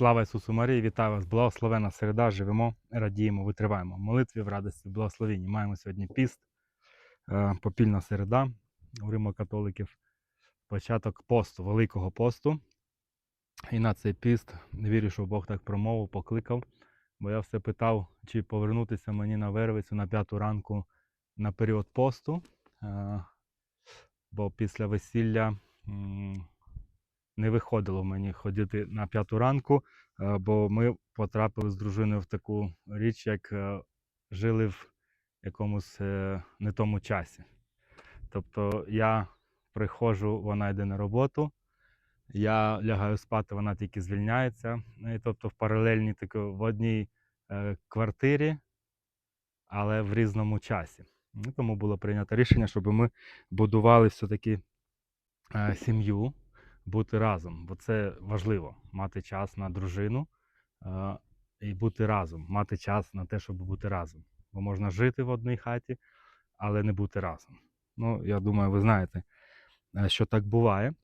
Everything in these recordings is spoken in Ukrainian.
Слава Ісусу Марії, вітаю вас! Благословена середа, живемо, радіємо, витриваємо. Молитві в радості, в благословенні. Маємо сьогодні піст, е, попільна середа у римокатоликів, початок посту, Великого посту. І на цей піст не вірю, що Бог так промовив, покликав, бо я все питав, чи повернутися мені на Вервицю на п'яту ранку на період посту. Е, Бо після весілля не виходило мені ходити на п'яту ранку, е, бо ми потрапили з дружиною в таку річ, як е, жили в якомусь е, не тому часі. Тобто я приходжу, вона йде на роботу, я лягаю спати, вона тільки звільняється. І тобто в паралельній таки, в одній квартирі, але в різному часі. Ну, тому було прийнято рішення, щоб ми будували все-таки сім'ю, бути разом, бо це важливо мати час на дружину е, і бути разом, мати час на те, щоб бути разом. Бо можна жити в одній хаті, але не бути разом. Ну, я думаю, ви знаєте, е, що так буває.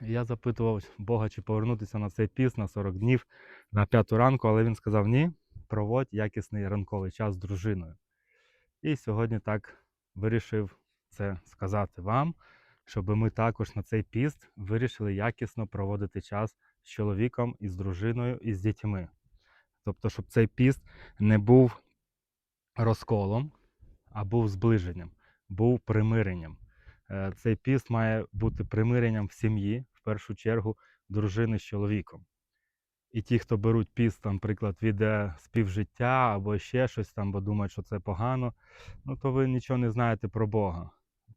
Я запитував Бога, чи повернутися на цей піс на 40 днів на п'яту ранку, але він сказав: ні, проводь якісний ранковий час з дружиною. І сьогодні так вирішив це сказати вам, щоб ми також на цей піст вирішили якісно проводити час з чоловіком і з дружиною і з дітьми. Тобто, щоб цей піст не був розколом, а був зближенням, був примиренням. Е, Цей піст має бути примиренням в сім'ї, в першу чергу, дружини з чоловіком. І ті, хто беруть піст, там, приклад, від е, співжиття або ще щось там, бо думають, що це погано, ну то ви нічого не знаєте про Бога,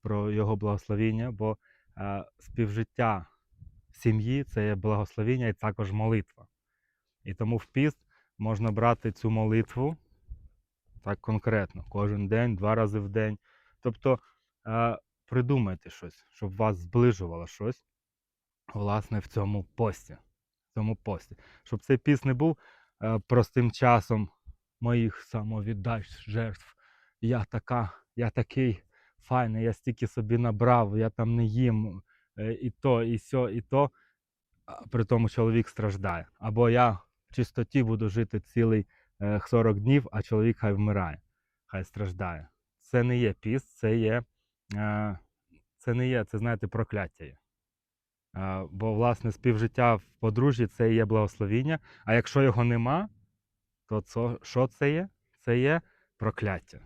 про Його благословіння, бо е, співжиття сім'ї це є благословіння і також молитва. І тому в піст можна брати цю молитву так конкретно, кожен день, два рази в день. Тобто е, придумайте щось, щоб вас зближувало щось, власне, в цьому пості. В цьому пості. Щоб цей піс не був е, простим часом моїх самовіддач жертв. Я така, я такий файний, я стільки собі набрав, я там не їм е, і то, і сьо, і то. При тому чоловік страждає. Або я в чистоті буду жити цілий е, 40 днів, а чоловік хай вмирає, хай страждає. Це не є піст, це є, е, це не є, це знаєте, прокляття є. Е, Бо, власне, співжиття в подружжі це є благословіння. А якщо його нема, то що це є? Це є прокляття.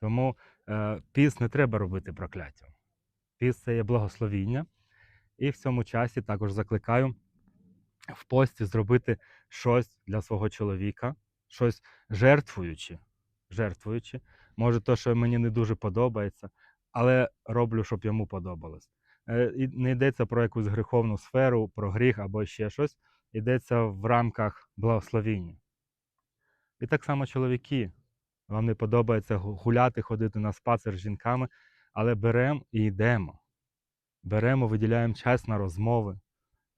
Тому е, піст не треба робити прокляттям. Піст це є благословіння. І в цьому часі також закликаю в пості зробити щось для свого чоловіка, щось жертвуючи. жертвуючи. Може, то, що мені не дуже подобається, але роблю, щоб йому подобалось. Е, і не йдеться про якусь гріховну сферу, про гріх або ще щось. Йдеться в рамках благословіння. І так само чоловіки. Вам не подобається гуляти, ходити на спацер з жінками, але беремо і йдемо. Беремо, виділяємо час на розмови,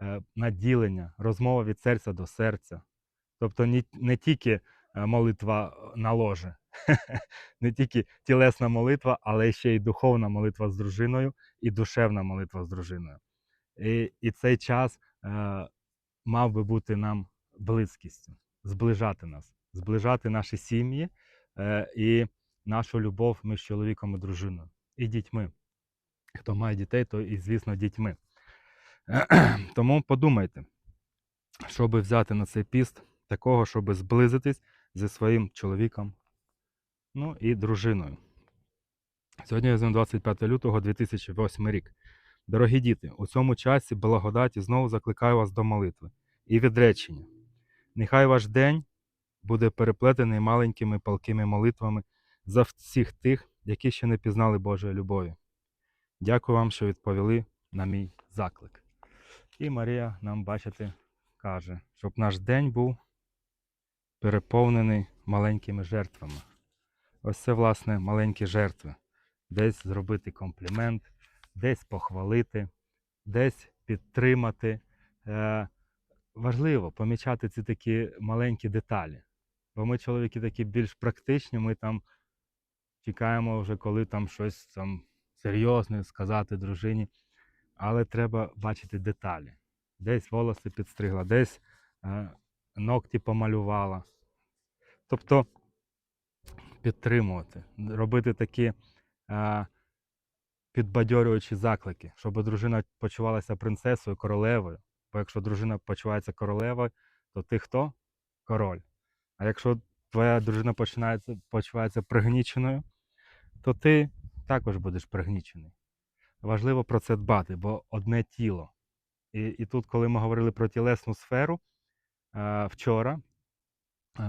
е, на ділення, розмова від серця до серця. Тобто не, тільки е, молитва на ложе, не тільки тілесна молитва, але ще й духовна молитва з дружиною і душевна молитва з дружиною. І, і цей час е, мав би бути нам близькістю, зближати нас, зближати наші сім'ї е, і нашу любов між чоловіком і дружиною, і дітьми. Хто має дітей, то і, звісно, дітьми. Тому подумайте, щоб взяти на цей піст такого, щоб зблизитись зі своїм чоловіком, ну і дружиною. Сьогодні візьмемо 25 лютого 2008 рік. Дорогі діти, у цьому часі благодаті знову закликаю вас до молитви і відречення. Нехай ваш день буде переплетений маленькими палкими молитвами за всіх тих, які ще не пізнали Божої любові. Дякую вам, що відповіли на мій заклик. І Марія нам, бачите, каже, щоб наш день був переповнений маленькими жертвами. Ось це, власне, маленькі жертви. Десь зробити комплімент, десь похвалити, десь підтримати. Е, важливо помічати ці такі маленькі деталі. Бо ми, чоловіки, такі більш практичні, ми там чекаємо вже, коли там щось там серйозне сказати дружині. Але треба бачити деталі. Десь волоси підстригла, десь е, ногті помалювала. Тобто підтримувати, робити такі е, підбадьорюючі заклики, щоб дружина почувалася принцесою, королевою. Бо якщо дружина почувається королевою, то ти хто? Король. А якщо твоя дружина починається, почувається пригніченою, то ти також будеш пригнічений. Важливо про це дбати, бо одне тіло. І, і тут, коли ми говорили про тілесну сферу вчора,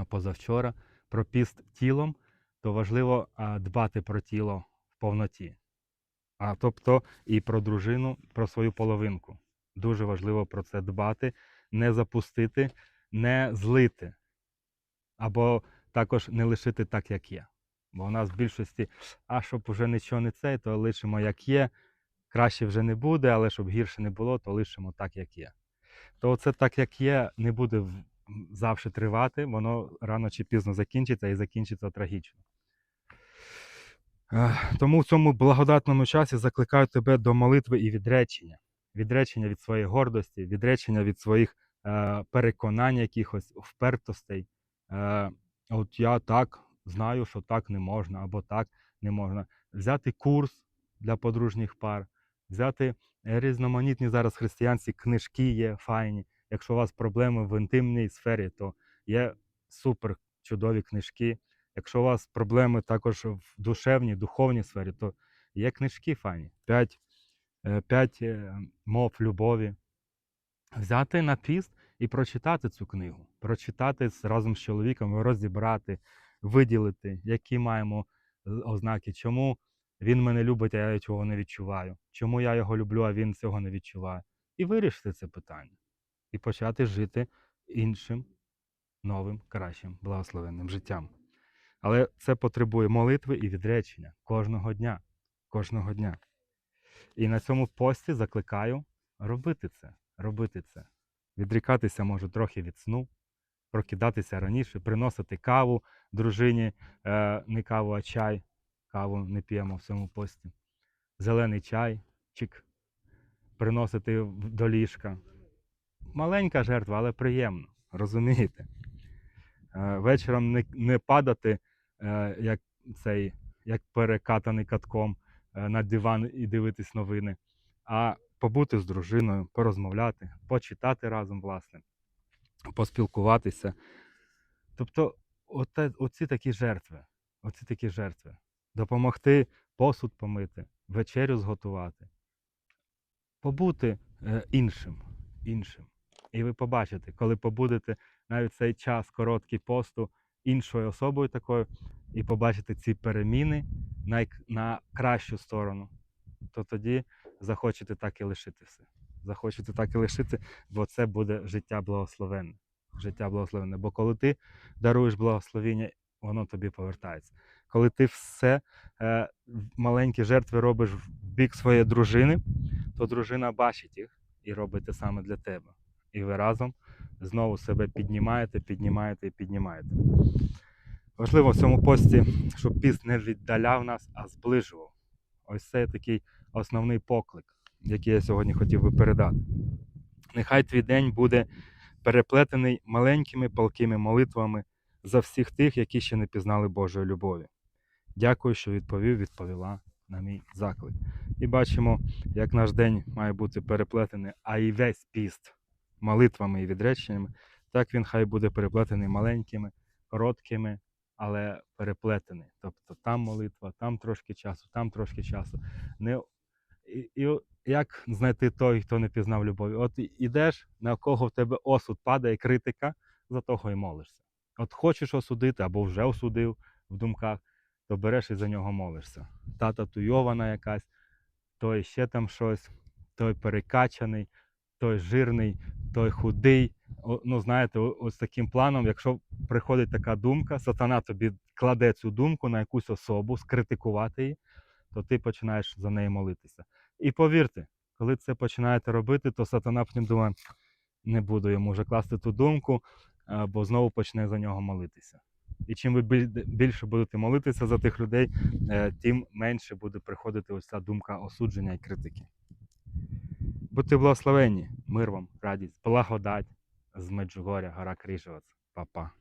позавчора, про піст тілом, то важливо дбати про тіло в повноті. А тобто і про дружину, про свою половинку. Дуже важливо про це дбати, не запустити, не злити. Або також не лишити так, як є. Бо у нас в більшості, а щоб вже нічого не це, то лишимо як є. Краще вже не буде, але щоб гірше не було, то лишимо так, як є. То це так, як є, не буде завжди тривати, воно рано чи пізно закінчиться і закінчиться трагічно. Тому в цьому благодатному часі закликаю тебе до молитви і відречення. Відречення від своєї гордості, відречення від своїх е, переконань, якихось впертостей. Е, от я так знаю, що так не можна, або так не можна. Взяти курс для подружніх пар, взяти е, різноманітні зараз християнські книжки є файні. Якщо у вас проблеми в інтимній сфері, то є супер чудові книжки. Якщо у вас проблеми також в душевній, духовній сфері, то є книжки файні. П'ять, е, п'ять е, мов любові. Взяти на піст і прочитати цю книгу, прочитати разом з чоловіком, розібрати, виділити, які маємо е, ознаки, чому він мене любить, а я цього не відчуваю, чому я його люблю, а він цього не відчуває. І вирішити це питання. І почати жити іншим, новим, кращим, благословенним життям. Але це потребує молитви і відречення кожного дня. Кожного дня. І на цьому пості закликаю робити це. Робити це. Відрікатися можу трохи від сну, прокидатися раніше, приносити каву дружині, е, не каву, а чай. Каву не п'ємо в цьому пості. Зелений чай, чик, приносити до ліжка. Маленька жертва, але приємно. Розумієте? Е, вечором не, не падати, е, як цей, як перекатаний катком на диван і дивитись новини, а побути з дружиною, порозмовляти, почитати разом, власне, поспілкуватися. Тобто, оте, оці такі жертви, оці такі жертви. Допомогти посуд помити, вечерю зготувати, побути е, іншим, іншим. І ви побачите, коли побудете навіть цей час короткий посту іншою особою такою, і побачите ці переміни на, на кращу сторону, то тоді захочете так і лишити все. Захочете так і лишити, бо це буде життя благословенне. Життя благословенне. Бо коли ти даруєш благословіння, воно тобі повертається. Коли ти все е, маленькі жертви робиш в бік своєї дружини, то дружина бачить їх і робить те саме для тебе. І ви разом знову себе піднімаєте, піднімаєте і піднімаєте. Важливо в цьому пості, щоб піст не віддаляв нас, а зближував. Ось це такий основний поклик, який я сьогодні хотів би передати. Нехай твій день буде переплетений маленькими палкими молитвами за всіх тих, які ще не пізнали Божої любові. Дякую, що відповів, відповіла на мій заклик. І бачимо, як наш день має бути переплетений, а і весь піст молитвами і відреченнями, так він хай буде переплетений маленькими, короткими, але переплетений. Тобто там молитва, там трошки часу, там трошки часу. Не... І, як знайти той, хто не пізнав любові? От ідеш, на кого в тебе осуд падає, критика, за того і молишся. От хочеш осудити або вже осудив в думках, то береш і за нього молишся. Та татуйована якась, той ще там щось, той перекачаний, той жирний, той худий. Ну, знаєте, ось таким планом, якщо приходить така думка, сатана тобі кладе цю думку на якусь особу, скритикувати її, то ти починаєш за неї молитися. І повірте, коли це починаєте робити, то сатана потім думає, не буду йому вже класти ту думку, бо знову почне за нього молитися. І чим ви більше будете молитися за тих людей, е, тим менше буде приходити ось ця думка осудження і критики. Будьте благословенні, мир вам, радість, благодать, з Меджугоря, гора Крижевець. Па-па.